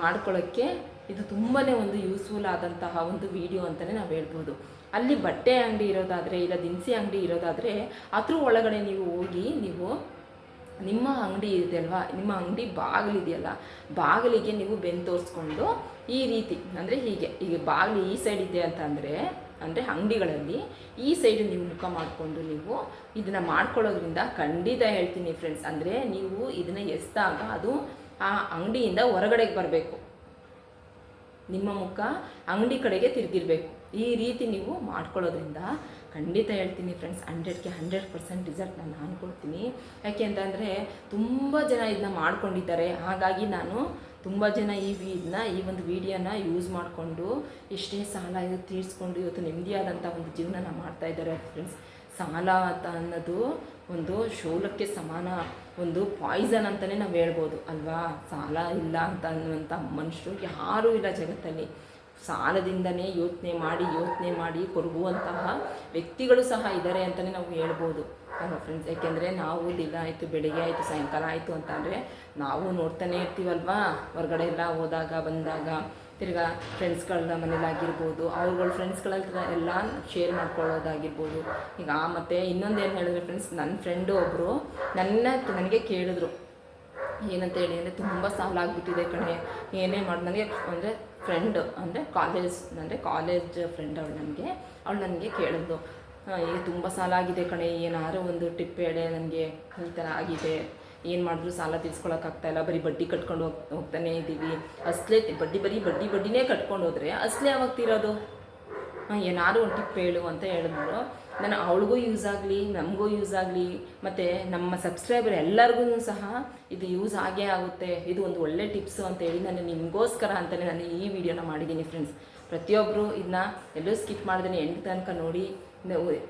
ಮಾಡ್ಕೊಳ್ಳೋಕ್ಕೆ ಇದು ತುಂಬಾ ಒಂದು ಯೂಸ್ಫುಲ್ ಆದಂತಹ ಒಂದು ವಿಡಿಯೋ ಅಂತಲೇ ನಾವು ಹೇಳ್ಬೋದು. ಅಲ್ಲಿ ಬಟ್ಟೆ ಅಂಗಡಿ ಇರೋದಾದರೆ ಇಲ್ಲ ದಿನಸಿ ಅಂಗಡಿ ಇರೋದಾದರೆ ಅದ್ರ ಒಳಗಡೆ ನೀವು ಹೋಗಿ ನೀವು ನಿಮ್ಮ ಅಂಗಡಿ ಇದೆ ಅಲ್ವಾ? ನಿಮ್ಮ ಅಂಗಡಿ ಬಾಗಿಲಿದೆಯಲ್ಲ ಬಾಗಿಲಿಗೆ ನೀವು ಬೆನ್ ತೋರಿಸ್ಕೊಂಡು ಈ ರೀತಿ, ಅಂದರೆ ಹೀಗೆ ಈಗ ಬಾಗಿಲು ಈ ಸೈಡ್ ಇದೆ ಅಂತಂದರೆ ಅಂದರೆ ಅಂಗಡಿಗಳಲ್ಲಿ ಈ ಸೈಡ್ ನೀವು ಮುಖ ಮಾಡಿಕೊಂಡು ನೀವು ಇದನ್ನು ಮಾಡ್ಕೊಳ್ಳೋದ್ರಿಂದ ಖಂಡಿತ ಹೇಳ್ತೀನಿ ಫ್ರೆಂಡ್ಸ್ ಅಂದರೆ ನೀವು ಇದನ್ನು ಎಸ್ದಾಗ ಅದು ಆ ಅಂಗಡಿಯಿಂದ ಹೊರಗಡೆಗೆ ಬರಬೇಕು. ನಿಮ್ಮ ಮುಖ ಅಂಗಡಿ ಕಡೆಗೆ ತಿರುಗಿರ್ಬೇಕು. ಈ ರೀತಿ ನೀವು ಮಾಡ್ಕೊಳ್ಳೋದ್ರಿಂದ ಖಂಡಿತ ಹೇಳ್ತೀನಿ ಫ್ರೆಂಡ್ಸ್ ಹಂಡ್ರೆಡ್ಗೆ ಹಂಡ್ರೆಡ್ ಪರ್ಸೆಂಟ್ ರಿಸಲ್ಟ್ ನಾನು ಕೊಡ್ತೀನಿ ಯಾಕೆ ಅಂತಂದರೆ ತುಂಬ ಜನ ಇದನ್ನ ಮಾಡ್ಕೊಂಡಿದ್ದಾರೆ. ಹಾಗಾಗಿ ನಾನು ತುಂಬ ಜನ ಈ ಇದನ್ನ ಈ ಒಂದು ವಿಡಿಯೋನ ಯೂಸ್ ಮಾಡಿಕೊಂಡು ಎಷ್ಟೇ ಸಾಲ ಇದು ತೀರಿಸ್ಕೊಂಡು ಇವತ್ತು ನೆಮ್ಮದಿಯಾದಂಥ ಒಂದು ಜೀವನನ ಮಾಡ್ತಾ ಇದ್ದಾರೆ ಫ್ರೆಂಡ್ಸ್ ಸಾಲ ಅಂತ ಅನ್ನೋದು ಒಂದು ಶೂಲಕ್ಕೆ ಸಮಾನ ಒಂದು ಪಾಯ್ಸನ್ ಅಂತಲೇ ನಾವು ಹೇಳ್ಬೋದು. ಅಲ್ವಾ? ಸಾಲ ಇಲ್ಲ ಅಂತ ಅನ್ನುವಂಥ ಮನುಷ್ಯರು ಯಾರೂ ಇಲ್ಲ ಜಗತ್ತಲ್ಲಿ. ಸಾಲದಿಂದನೇ ಯೋಚನೆ ಮಾಡಿ ಯೋಚನೆ ಮಾಡಿ ಕೊರಗುವಂತಹ ವ್ಯಕ್ತಿಗಳು ಸಹ ಇದ್ದಾರೆ ಅಂತಲೇ ನಾವು ಹೇಳ್ಬೋದು. ಅಲ್ವಾ ಫ್ರೆಂಡ್ಸ್ ಯಾಕೆಂದರೆ ನಾವು ದಿನ ಆಯಿತು, ಬೆಳಿಗ್ಗೆ ಆಯಿತು, ಸಾಯಂಕಾಲ ಆಯಿತು ಅಂತಂದರೆ ನಾವು ನೋಡ್ತಾನೆ ಇರ್ತೀವಲ್ವಾ? ಹೊರಗಡೆ ಎಲ್ಲ ಹೋದಾಗ, ಬಂದಾಗ ತಿರ್ಗಾ ಫ್ರೆಂಡ್ಸ್ಗಳನ್ನ ಮನೇಲಾಗಿರ್ಬೋದು, ಅವ್ರುಗಳ ಫ್ರೆಂಡ್ಸ್ಗಳ ಹತ್ರ ಎಲ್ಲ ಶೇರ್ ಮಾಡ್ಕೊಳ್ಳೋದಾಗಿರ್ಬೋದು. ಈಗ ಮತ್ತು ಇನ್ನೊಂದು ಏನು ಹೇಳಿದ್ರೆ ಫ್ರೆಂಡ್ಸ್ ನನ್ನ ಫ್ರೆಂಡು ಒಬ್ಬರು ನನ್ನ ನನಗೆ ಕೇಳಿದ್ರು ಏನಂತ ಹೇಳಿ ಅಂದರೆ ತುಂಬ ಸಾಲ ಆಗಿಬಿಟ್ಟಿದೆ ಕಣೆ. ಏನೇ ಮಾಡಿ, ನನಗೆ ಅಂದರೆ ಫ್ರೆಂಡ್ ಅಂದರೆ ಕಾಲೇಜ್ ಅಂದರೆ ಕಾಲೇಜ್ ಫ್ರೆಂಡ್ ಅವಳು ನನಗೆ. ಅವಳು ನನಗೆ ಕೇಳಿದ್ಲು ಈಗ ತುಂಬ ಸಾಲ ಆಗಿದೆ ಕಣೆ, ಏನಾದ್ರೂ ಒಂದು ಟಿಪ್ ಹೇಳೆ, ನನಗೆ ಈ ಥರ ಆಗಿದೆ. ಏನು ಮಾಡಿದ್ರು ಸಾಲ ತೀರ್ಸ್ಕೊಳಕ್ಕಾಗ್ತಾ ಇಲ್ಲ, ಬರೀ ಬಡ್ಡಿ ಕಟ್ಕೊಂಡು ಹೋಗ್, ಹೋಗ್ತಾನೇ ಇದ್ದೀವಿ ಅಸಲೇ ಬಡ್ಡಿ ಬರೀ ಬಡ್ಡಿ ಬಡ್ಡಿನೇ ಕಟ್ಕೊಂಡು ಹೋದರೆ ಅಸಲೇ ಯಾವಾಗ ತೀರೋದು? ಏನಾದ್ರು ಒಂದು ಟಿಪ್ ಹೇಳು ಅಂತ ಹೇಳಿದ್ರು ನಾನು ಅವಳಿಗೂ ಯೂಸ್ ಆಗಲಿ, ನಮಗೂ ಯೂಸ್ ಆಗಲಿ, ಮತ್ತು ನಮ್ಮ ಸಬ್ಸ್ಕ್ರೈಬರ್ ಎಲ್ಲರಿಗೂ ಸಹ ಇದು ಯೂಸ್ ಆಗೇ ಆಗುತ್ತೆ. ಇದು ಒಂದು ಒಳ್ಳೆ ಟಿಪ್ಸು ಅಂತ ಹೇಳಿ ನಾನು ನಿಮಗೋಸ್ಕರ ಅಂತಲೇ ನಾನು ಈ ವಿಡಿಯೋನ ಮಾಡಿದ್ದೀನಿ ಫ್ರೆಂಡ್ಸ್ ಪ್ರತಿಯೊಬ್ಬರು ಇದನ್ನ ಎಲ್ಲೂ ಸ್ಕಿಪ್ ಮಾಡ್ದೇ ಎಂಟು ತನಕ ನೋಡಿ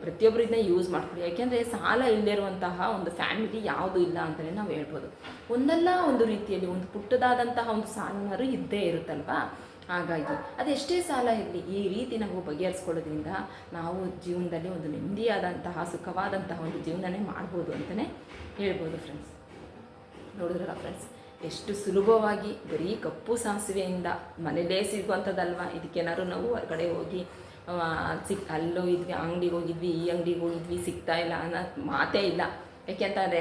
ಪ್ರತಿಯೊಬ್ಬರು ಇದನ್ನ ಯೂಸ್ ಮಾಡ್ಕೊಳ್ಳಿ ಯಾಕೆಂದರೆ ಸಾಲ ಇಲ್ಲದಿರುವಂತಹ ಒಂದು ಫ್ಯಾಮಿಲಿ ಯಾವುದು ಇಲ್ಲ ಅಂತಲೇ ನಾವು ಹೇಳ್ಬೋದು. ಒಂದಲ್ಲ ಒಂದು ರೀತಿಯಲ್ಲಿ, ಒಂದು ಪುಟ್ಟದಾದಂತಹ ಒಂದು ಸಾಲನಾರು ಇದ್ದೇ ಇರುತ್ತಲ್ವಾ? ಹಾಗಾಗಿ ಅದೆಷ್ಟೇ ಸಾಲ ಇರಲಿ, ಈ ರೀತಿ ನಾವು ಬಗೆಹರಿಸ್ಕೊಳ್ಳೋದ್ರಿಂದ ನಾವು ಜೀವನದಲ್ಲಿ ಒಂದು ನೆಮ್ಮದಿಯಾದಂತಹ, ಸುಖವಾದಂತಹ ಒಂದು ಜೀವನನೇ ಮಾಡ್ಬೋದು ಅಂತಲೇ ಹೇಳ್ಬೋದು ಫ್ರೆಂಡ್ಸ್ ನೋಡಿದ್ರಲ್ಲ ಫ್ರೆಂಡ್ಸ್ ಎಷ್ಟು ಸುಲಭವಾಗಿ ಬರೀ ಕಪ್ಪು ಸಾಸಿವೆಯಿಂದ ಮನೇಲೇ ಸಿಗುವಂಥದ್ದಲ್ವ? ಇದಕ್ಕೇನಾದ್ರು ನಾವು ಹೊರಗಡೆ ಹೋಗಿ ಸಿಕ್ ಅಲ್ಲೋ ಇದ್ವಿ, ಅಂಗಡಿಗೆ ಹೋಗಿದ್ವಿ, ಈ ಅಂಗಡಿಗೆ ಹೋಗಿದ್ವಿ, ಸಿಗ್ತಾ ಇಲ್ಲ ಅನ್ನೋ ಮಾತೇ ಇಲ್ಲ. ಯಾಕೆಂತಂದರೆ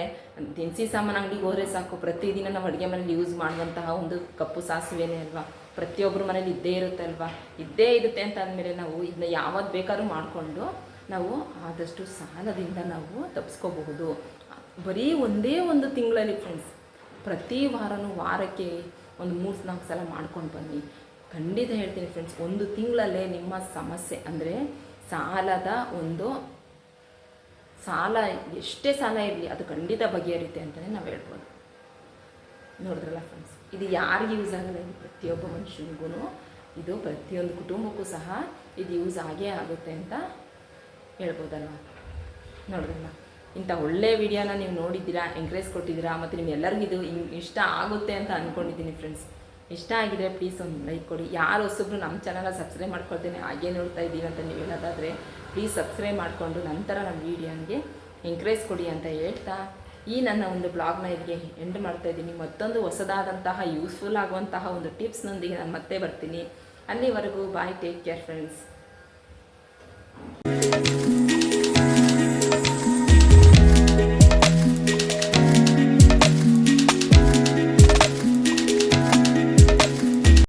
ದಿನಸಿ ಸಾಮಾನು ಅಂಗಡಿಗೆ ಹೋದರೆ ಸಾಕು, ಪ್ರತಿದಿನ ನಾವು ಅಡುಗೆ ಮನೇಲಿ ಯೂಸ್ ಮಾಡುವಂತಹ ಒಂದು ಕಪ್ಪು ಸಾಸಿವೆನೇ ಅಲ್ವಾ? ಪ್ರತಿಯೊಬ್ಬರ ಮನೇಲಿ ಇದ್ದೇ ಇರುತ್ತೆ ಅಲ್ವಾ? ಇದ್ದೇ ಇರುತ್ತೆ ಅಂತ ಅಂದಮೇಲೆ ನಾವು ಇದನ್ನ ಯಾವತ್ತು ಬೇಕಾದ್ರೂ ಮಾಡಿಕೊಂಡು ನಾವು ಆದಷ್ಟು ಸಾಲದಿಂದ ನಾವು ತಪ್ಪಿಸ್ಕೋಬಹುದು ಬರೀ ಒಂದೇ ಒಂದು ತಿಂಗಳಲ್ಲಿ ಫ್ರೆಂಡ್ಸ್ ಪ್ರತಿ ವಾರನೂ ವಾರಕ್ಕೆ ಒಂದು ಮೂರು ನಾಲ್ಕು ಸಲ ಮಾಡ್ಕೊಂಡು ಬನ್ನಿ. ಖಂಡಿತ ಹೇಳ್ತೀನಿ ಫ್ರೆಂಡ್ಸ್ ಒಂದು ತಿಂಗಳಲ್ಲೇ ನಿಮ್ಮ ಸಮಸ್ಯೆ ಅಂದರೆ ಸಾಲದ ಒಂದು ಸಾಲ, ಎಷ್ಟೇ ಸಾಲ ಇರಲಿ ಅದು ಖಂಡಿತ ಬಗೆಹರಿಯುತ್ತೆ ಅಂತಲೇ ನಾವು ಹೇಳ್ಬೋದು. ನೋಡಿದ್ರಲ್ಲ ಫ್ರೆಂಡ್ಸ್ ಇದು ಯಾರಿಗೆ ಯೂಸ್ ಆಗಲ್ಲ, ಇದು ಪ್ರತಿಯೊಬ್ಬ ಮನುಷ್ಯನಿಗೂ ಇದು ಪ್ರತಿಯೊಂದು ಕುಟುಂಬಕ್ಕೂ ಸಹ ಇದು ಯೂಸ್ ಆಗೇ ಆಗುತ್ತೆ ಅಂತ ಹೇಳ್ಬೋದಲ್ವ? ನೋಡಿದ್ರಲ್ಲ, ಇಂಥ ಒಳ್ಳೆ ವಿಡಿಯೋನ ನೀವು ನೋಡಿದ್ದೀರಾ ಎಂಕರೇಜ್ ಕೊಟ್ಟಿದ್ದೀರಾ, ಮತ್ತು ನಿಮ್ಮೆಲ್ಲರಿಗೂ ಇದು ಇಷ್ಟ ಆಗುತ್ತೆ ಅಂತ ಅಂದ್ಕೊಂಡಿದ್ದೀನಿ ಫ್ರೆಂಡ್ಸ್ ಇಷ್ಟ ಆಗಿದ್ರೆ ಪ್ಲೀಸ್ ಒಂದು ಲೈಕ್ ಕೊಡಿ. ಯಾರು ಹೊಸಬ್ರು ನಮ್ಮ ಚಾನಲ್ನ ಸಬ್ಸ್ಕ್ರೈಬ್ ಮಾಡ್ಕೊಳ್ತೇನೆ, ಹಾಗೆ ನೋಡ್ತಾ ಇದ್ದೀವಿ ಅಂತ ನೀವು ಹೇಳೋದಾದರೆ ಪ್ಲೀಸ್ ಸಬ್ಸ್ಕ್ರೈಬ್ ಮಾಡಿಕೊಂಡು ನಂತರ ನಮ್ಮ ವೀಡಿಯೋನಿಗೆ ಎಂಕರೇಜ್ ಕೊಡಿ ಅಂತ ಹೇಳ್ತಾ ಈ ನನ್ನ ಒಂದು ಬ್ಲಾಗ್ನ ಇಲ್ಲಿಗೆ ಎಂಡ್ ಮಾಡ್ತಾ ಇದ್ದೀನಿ. ಮತ್ತೊಂದು ಹೊಸದಾದಂತಹ ಯೂಸ್ಫುಲ್ ಆಗುವಂತಹ ಒಂದು ಟಿಪ್ಸ್ನೊಂದಿಗೆ ನಾನು ಮತ್ತೆ ಬರ್ತೀನಿ. ಅಲ್ಲಿವರೆಗೂ ಬಾಯ್ ಟೇಕ್ ಕೇರ್ ಫ್ರೆಂಡ್ಸ್